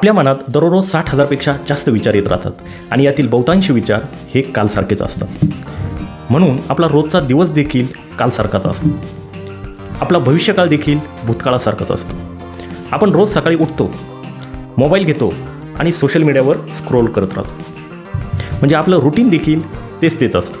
आपल्या मनात दररोज साठ हजारपेक्षा जास्त विचार येत राहतात. आणि यातील बहुतांश विचार हे कालसारखेच असतात. म्हणून आपला रोजचा दिवस देखील कालसारखाच असतो. आपला भविष्यकाळ देखील भूतकाळासारखाच असतो. आपण रोज सकाळी उठतो मोबाईल घेतो आणि सोशल मीडियावर स्क्रोल करत राहतो. म्हणजे आपलं रुटीन देखील तेच तेच असतं.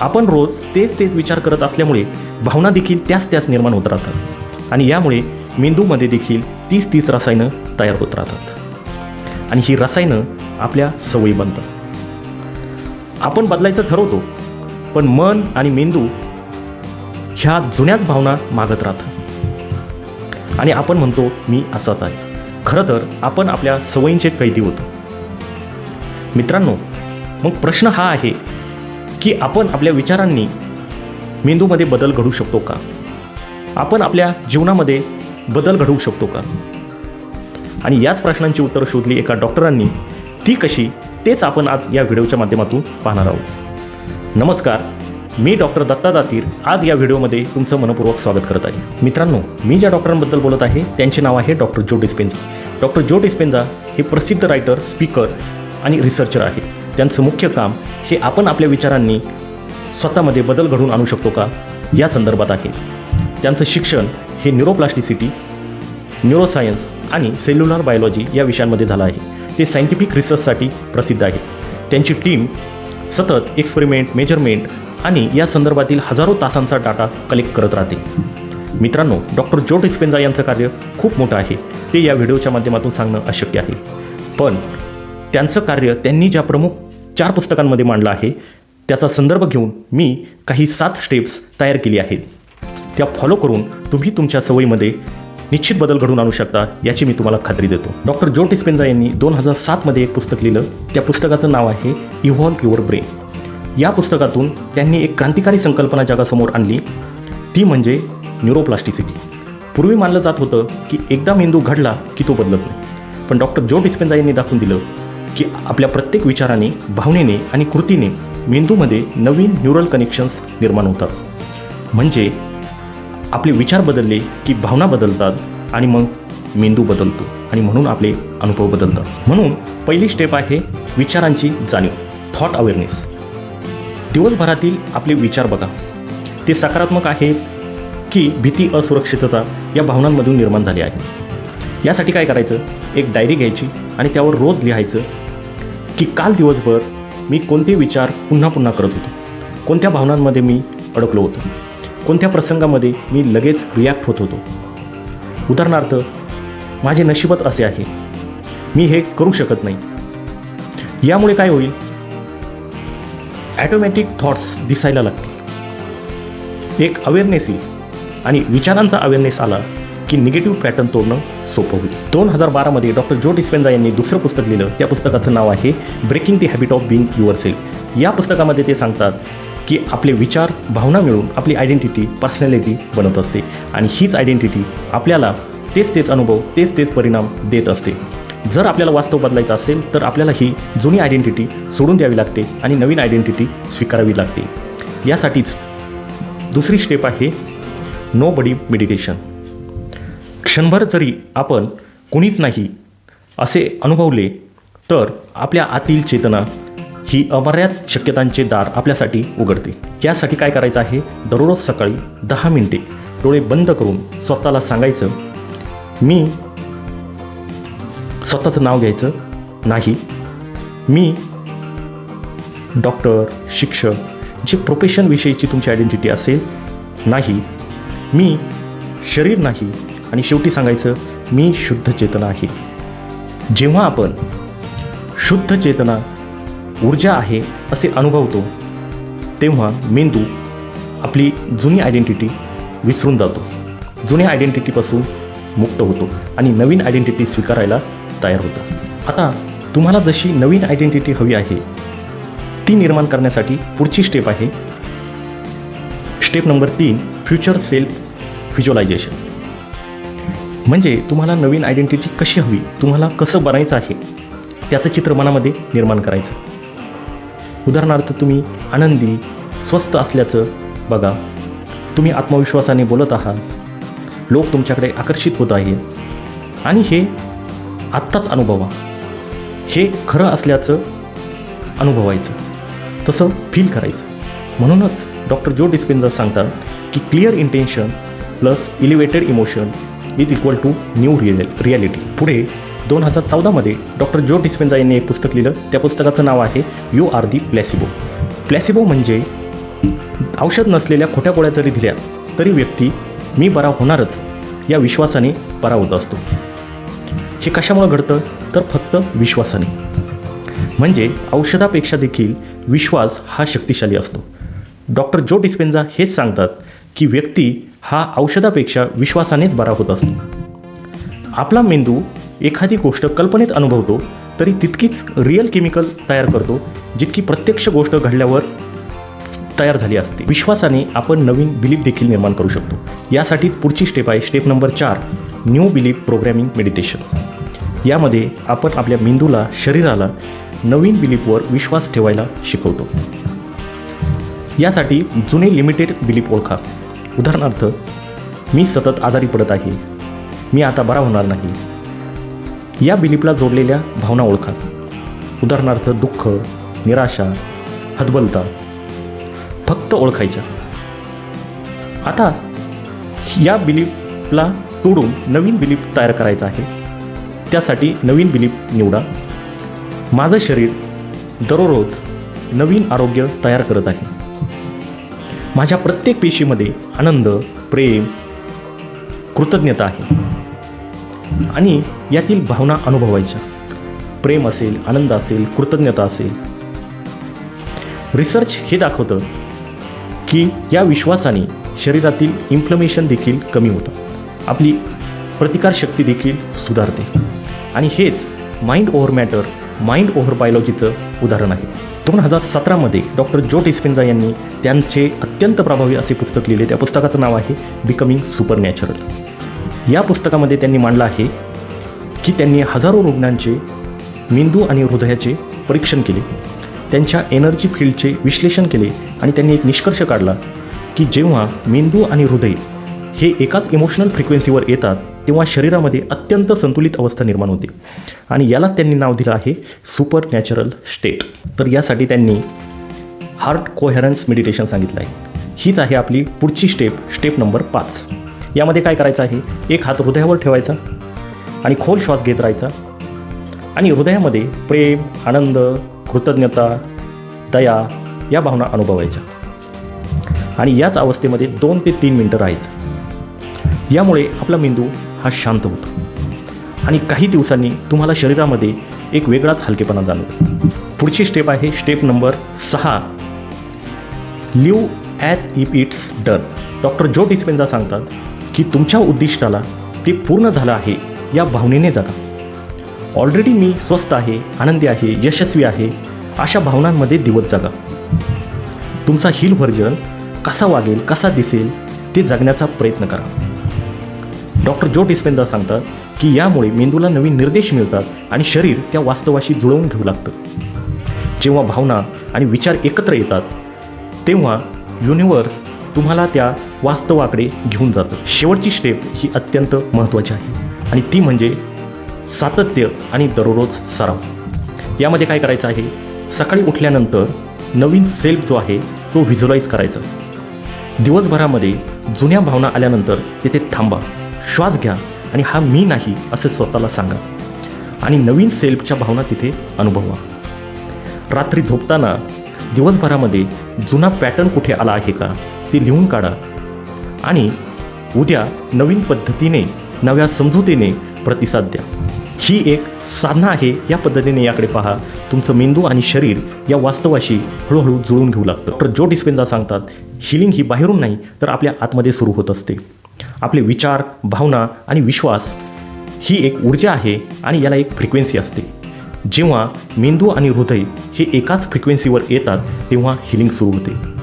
आपण रोज तेच तेच विचार करत असल्यामुळे भावना देखील त्याच त्याच निर्माण होत राहतात. आणि यामुळे मेंदूमध्ये देखील तीच तीच रसायनं तयार होत राहतात. आणि ही रसायनं आपल्या सवयी बनतात. आपण बदलायचं ठरवतो पण मन आणि मेंदू ह्या जुन्याच भावना मागत राहतात. आणि आपण म्हणतो मी असाच आहे. खरं तर आपण आपल्या सवयींचे कैदी होतो. मित्रांनो मग प्रश्न हा आहे की आपण आपल्या विचारांनी मेंदूमध्ये बदल घडू शकतो का? आपण आपल्या जीवनामध्ये बदल घडवू शकतो का? आणि याच प्रश्नांची उत्तरं शोधली एका डॉक्टरांनी. ती कशी? तेच आपण आज या व्हिडिओच्या माध्यमातून पाहणार आहोत. नमस्कार मी डॉक्टर दत्ता दातीर आज या व्हिडिओमध्ये तुमचं मनपूर्वक स्वागत करत आहे. मित्रांनो मी ज्या डॉक्टरांबद्दल बोलत आहे त्यांचे नाव आहे डॉक्टर जो डिस्पेंजा. डॉक्टर जो डिस्पेंजा हे प्रसिद्ध रायटर स्पीकर आणि रिसर्चर आहे त्यांचं मुख्य काम हे आपण आपल्या विचारांनी स्वतःमध्ये बदल घडवून आणू शकतो का? या संदर्भात आहे. त्यांचं शिक्षण हे न्यूरोप्लास्टिसिटी न्यूरोसायन्स आणि सेल्युलर बायोलॉजी या विषयांमध्ये झालं आहे. ते सायंटिफिक रिसर्चसाठी प्रसिद्ध आहे. त्यांची टीम सतत एक्सपेरिमेंट मेजरमेंट आणि या संदर्भातील हजारो तासांचा डाटा कलेक्ट करत राहते. मित्रांनो डॉक्टर जो डिस्पेन्झा यांचं कार्य खूप मोठं आहे. ते या व्हिडिओच्या माध्यमातून सांगणं अशक्य आहे. पण त्यांचं कार्य त्यांनी ज्या प्रमुख चार पुस्तकांमध्ये मांडलं आहे त्याचा संदर्भ घेऊन मी काही सात स्टेप्स तयार केली आहेत. त्या फॉलो करून तुम्ही तुमच्या सवयीमध्ये निश्चित बदल घडून आणू शकता याची मी तुम्हाला खात्री देतो. डॉक्टर जो टिस्पेन्झा यांनी दोन हजार सातमध्ये एक पुस्तक लिहिलं. त्या पुस्तकाचं नाव आहे इव्हॉल्व युअर ब्रेन. या पुस्तकातून त्यांनी एक क्रांतिकारी संकल्पना जगासमोर आणली. ती म्हणजे न्यूरोप्लास्टिसिटी. पूर्वी मानलं जात होतं की एकदा मेंदू घडला की तो बदलत नाही. पण डॉक्टर जो डिस्पेन्झा यांनी दाखवून दिलं की आपल्या प्रत्येक विचाराने भावनेने आणि कृतीने मेंदूमध्ये नवीन न्यूरल कनेक्शन्स निर्माण होतात. म्हणजे आपले विचार बदलले की भावना बदलतात आणि मग मेंदू बदलतो आणि म्हणून आपले अनुभव बदलतात. म्हणून पहिली स्टेप आहे विचारांची जाणीव थॉट अवेअरनेस दिवसभरातील आपले विचार बघा. ते सकारात्मक आहेत की भीती असुरक्षितता या भावनांमधून निर्माण झाली आहे. यासाठी काय करायचं? एक डायरी घ्यायची आणि त्यावर रोज लिहायचं की काल दिवसभर मी कोणते विचार पुन्हा पुन्हा करत होतो. कोणत्या भावनांमध्ये मी अडकलो होतो? कोणत्या प्रसंगामध्ये मी लगेच रिॲक्ट होत होतो? उदाहरणार्थ माझे नशीबच असे आहे. मी हे करू शकत नाही. यामुळे काय होईल? ॲटोमॅटिक थॉट्स दिसायला लागतील. एक अवेअरनेस येईल आणि विचारांचा अवेअरनेस आला की निगेटिव्ह पॅटर्न तोडणं सोपं होईल. दोन हजार बारामध्ये डॉक्टर जो डिस्पेन्झा यांनी दुसरं पुस्तक लिहिलं त्या पुस्तकाचं नाव आहे breaking the habit of being yourself या पुस्तकामध्ये ते सांगतात की आपले विचार भावना मिळून आपली आयडेंटिटी पर्सनॅलिटी बनत असते. आणि हीच आयडेंटिटी आपल्याला तेच तेच अनुभव तेच तेच परिणाम देत असते. जर आपल्याला वास्तव बदलायचं असेल तर आपल्याला ही जुनी आयडेंटिटी सोडून द्यावी लागते आणि नवीन आयडेंटिटी स्वीकारावी लागते. यासाठीच दुसरी स्टेप आहे नो बडी मेडिटेशन क्षणभर जरी आपण कुणीच नाही असे अनुभवले तर आपल्या आतील चेतना ही अमर्याद शक्यतांचे दार आपल्यासाठी उघडते. यासाठी काय करायचं आहे? दररोज सकाळी दहा मिनटे डोळे बंद करून स्वतःला सांगायचं मी स्वतःचं नाव घ्यायचं नाही. मी डॉक्टर शिक्षक जे प्रोफेशनविषयीची तुमची आयडेंटिटी असेल नाही. मी शरीर नाही. आणि शेवटी सांगायचं मी शुद्ध चेतना आहे. जेव्हा आपण शुद्ध चेतना ऊर्जा आहे असे अनुभवतो तेव्हा मेंदू आपली जुनी आयडेंटिटी विसरून जातो. जुन्या आयडेंटिटीपासून मुक्त होतो आणि नवीन आयडेंटिटी स्वीकारायला तयार होतो. आता तुम्हाला जशी नवीन आयडेंटिटी हवी आहे ती निर्माण करण्यासाठी पुढची स्टेप आहे. स्टेप नंबर तीन फ्युचर सेल्फ व्हिज्युअलायझेशन म्हणजे तुम्हाला नवीन आयडेंटिटी कशी हवी तुम्हाला कसं बनायचं आहे त्याचं चित्र मनामध्ये निर्माण करायचं. उदाहरणार्थ तुम्ही आनंदी स्वस्थ असल्याचं बघा. तुम्ही आत्मविश्वासाने बोलत आहात. लोक तुमच्याकडे आकर्षित होत आहेत. आणि हे आत्ताच अनुभवा. हे खरं असल्याचं अनुभवायचं. तसं फील करायचं. म्हणूनच डॉक्टर जो डिस्पेन्झर सांगतात की clear intention plus elevated emotion is equal to new real reality पुढे दोन हजार चौदामध्ये डॉक्टर जो डिस्पेन्झा यांनी एक पुस्तक लिहिलं. त्या पुस्तकाचं नाव आहे you are the placebo placebo म्हणजे औषध नसलेल्या खोट्या गोळ्या जरी दिल्या तरी व्यक्ती मी बरा होणारच या विश्वासाने बरा होत असतो. हे कशामुळे घडतं? तर फक्त विश्वासाने. म्हणजे औषधापेक्षा देखील विश्वास हा शक्तिशाली असतो. डॉक्टर जो डिस्पेन्झा हेच सांगतात की व्यक्ती हा औषधापेक्षा विश्वासानेच बरा होत असतो. आपला मेंदू एखादी गोष्ट कल्पनेत अनुभवतो तरी तितकीच रिअल केमिकल तयार करतो जितकी प्रत्यक्ष गोष्ट घडल्यावर तयार झाली असते. विश्वासाने आपण नवीन बिलीफ देखील निर्माण करू शकतो. यासाठीच पुढची स्टेप आहे स्टेप नंबर चार न्यू बिलीफ प्रोग्रॅमिंग मेडिटेशन यामध्ये आपण आपल्या मेंदूला शरीराला नवीन बिलीफवर विश्वास ठेवायला शिकवतो. यासाठी जुने लिमिटेड बिलीफ ओळखा. उदाहरणार्थ मी सतत आजारी पडत आहे. मी आता बरा होणार नाही. या बिलीपला जोडलेल्या भावना ओळखा. उदाहरणार्थ दुःख निराशा हतबलता. फक्त ओळखायच्या. आता या बिलीपला तोडून नवीन बिलीप तयार करायचा आहे. त्यासाठी नवीन बिलीप निवडा. माझं शरीर दररोज नवीन आरोग्य तयार करत आहे. माझ्या प्रत्येक पेशीमध्ये आनंद प्रेम कृतज्ञता आहे. आणि यातील भावना अनुभवायच्या. प्रेम असेल आनंद असेल कृतज्ञता असेल. रिसर्च हे दाखवतं की या विश्वासाने शरीरातील इन्फ्लमेशन देखील कमी होतं. आपली प्रतिकारशक्ती देखील सुधारते. आणि हेच mind over matter mind over बायोलॉजीचं उदाहरण आहे. दोन हजार सतरामध्ये डॉक्टर जो डिस्पेन्झा यांनी त्यांचे अत्यंत प्रभावी असे पुस्तक लिहिले. त्या पुस्तकाचं नाव आहे बिकमिंग सुपर नॅचरल या पुस्तकामध्ये त्यांनी मांडलं आहे की त्यांनी हजारो रुग्णांचे मेंदू आणि हृदयाचे परीक्षण केले त्यांच्या एनर्जी फील्डचे विश्लेषण केले आणि त्यांनी एक निष्कर्ष काढला की जेव्हा मेंदू आणि हृदय हे एकाच इमोशनल फ्रिक्वेन्सीवर येतात तेव्हा शरीरामध्ये अत्यंत संतुलित अवस्था निर्माण होते. आणि यालाच त्यांनी नाव दिलं आहे सुपर नॅचरल स्टेट तर यासाठी त्यांनी हार्ट कोहेरन्स मेडिटेशन सांगितलं आहे. हीच आहे आपली पुढची स्टेप स्टेप नंबर पाच. यामध्ये काय करायचं आहे? एक हात हृदयावर ठेवायचा आणि खोल श्वास घेत राहायचा. आणि हृदयामध्ये प्रेम आनंद कृतज्ञता दया या भावना अनुभवायच्या. आणि याच अवस्थेमध्ये दोन ते तीन मिनटं राहायचं. यामुळे आपला मेंदू हा शांत होतो. आणि काही दिवसांनी तुम्हाला शरीरामध्ये एक वेगळाच हलकेपणा जाणवतो. पुढची स्टेप आहे स्टेप नंबर सहा. Live as if it's done doctor Joe Dispenza सांगतात की तुमच्या उद्दिष्टाला ते पूर्ण झालं आहे या भावनेने जगा ऑलरेडी मी स्वस्थ आहे आनंदी आहे यशस्वी आहे अशा भावनांमध्ये दिवस जगा. तुमचा हिल व्हर्जन कसा वागेल कसा दिसेल ते जगण्याचा प्रयत्न करा. डॉक्टर जो डिस्पेंदा सांगतात की यामुळे मेंदूला नवीन निर्देश मिळतात आणि शरीर त्या वास्तवाशी जुळवून घेऊ लागतं. जेव्हा भावना आणि विचार एकत्र येतात तेव्हा युनिवर्स तुम्हाला त्या वास्तवाकडे घेऊन जातं. शेवटची स्टेप ही अत्यंत महत्त्वाची आहे. आणि ती म्हणजे सातत्य आणि दररोज सराव. यामध्ये काय करायचं आहे? सकाळी उठल्यानंतर नवीन सेल्फ जो आहे तो व्हिज्युलाइज करायचा. दिवसभरामध्ये जुन्या भावना आल्यानंतर तिथे थांबा. श्वास घ्या आणि हा मी नाही असं स्वतःला सांगा. आणि नवीन सेल्फच्या भावना तिथे अनुभवा. रात्री झोपताना दिवसभरामध्ये जुना पॅटर्न कुठे आला आहे का? ती लिहून काढा. आणि उद्या नवीन पद्धतीने नव्या समजुतीने प्रतिसाद द्या. ही एक साधना आहे या पद्धतीने याकडे पहा. तुमचं मेंदू आणि शरीर या वास्तवाशी हळूहळू जुळून घेऊ लागतं. तर जो डिस्पेन्झा सांगतात हिलिंग ही बाहेरून नाही तर आपल्या आतमध्ये सुरू होत असते. आपले विचार भावना आणि विश्वास ही एक ऊर्जा आहे आणि याला एक फ्रिक्वेन्सी असते. जेव्हा मेंदू आणि हृदय हे एकाच फ्रिक्वेन्सीवर येतात तेव्हा हिलिंग सुरू होते.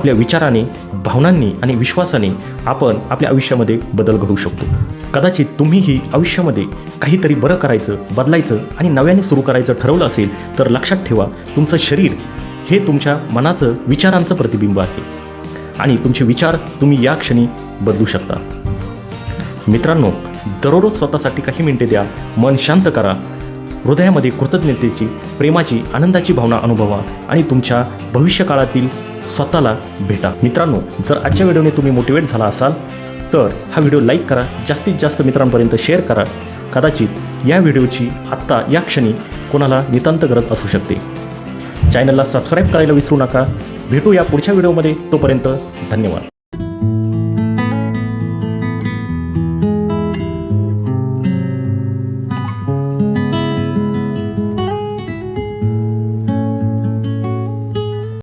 आपल्या विचाराने भावनांनी आणि विश्वासाने आपण आपल्या आयुष्यामध्ये बदल घडवू शकतो. कदाचित तुम्हीही आयुष्यामध्ये काहीतरी बरं करायचं बदलायचं आणि नव्याने सुरू करायचं ठरवलं असेल तर लक्षात ठेवा तुमचं शरीर हे तुमच्या मनाचं विचारांचं प्रतिबिंब आहे. आणि तुमचे विचार तुम्ही या क्षणी बदलू शकता. मित्रांनो दररोज स्वतःसाठी काही मिनिटे द्या मन शांत करा. हृदयामध्ये कृतज्ञतेची प्रेमाची आनंदाची भावना अनुभवा आणि तुमच्या भविष्यकाळातील स्वतःला भेटा. मित्रांनो जर आजच्या व्हिडिओने तुम्ही मोटिवेट झाला असाल तर हा व्हिडिओ लाईक करा जास्तीत जास्त मित्रांपर्यंत शेअर करा. कदाचित या व्हिडिओची आत्ता या क्षणी कोणाला नितांत गरज असू शकते. चॅनलला सबस्क्राईब करायला विसरू नका. भेटू या पुढच्या व्हिडिओमध्ये. तोपर्यंत धन्यवाद.